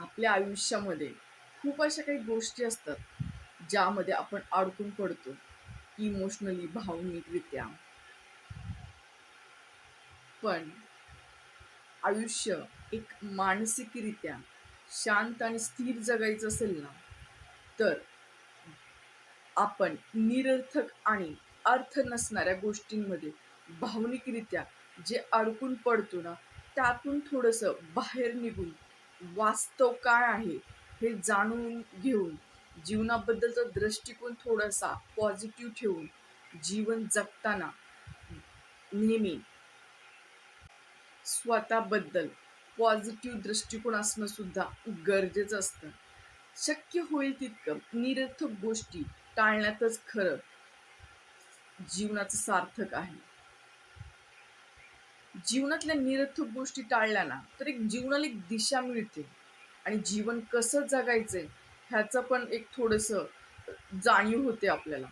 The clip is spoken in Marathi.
आपल्या आयुष्यामध्ये खूप अशा काही गोष्टी असतात ज्यामध्ये आपण अडकून पडतो इमोशनली भावनिकरित्या. पण आयुष्य एक मानसिकरित्या शांत आणि स्थिर जगायचं असेल ना तर आपण निरर्थक आणि अर्थ नसणाऱ्या गोष्टींमध्ये भावनिकरित्या जे अडकून पडतो ना त्यातून थोडंसं बाहेर निघून वास्तव काय आहे हे जाणून घेऊन जीवनाबद्दलचा दृष्टिकोन थोडासा पॉझिटिव्ह ठेवून जीवन जगताना नेहमी स्वतःबद्दल पॉझिटिव्ह दृष्टिकोन असणं सुद्धा गरजेचं असतं. शक्य होईल तितकं निरर्थक गोष्टी टाळण्यातच खरं जीवनाचं सार्थक आहे. जीवनातल्या निरर्थक गोष्टी टाळल्या ना तर एक जीवनाला एक दिशा मिळते. आणि जीवन कसं जगायचंय ह्याचं पण एक थोडंसं जाणीव होते आपल्याला.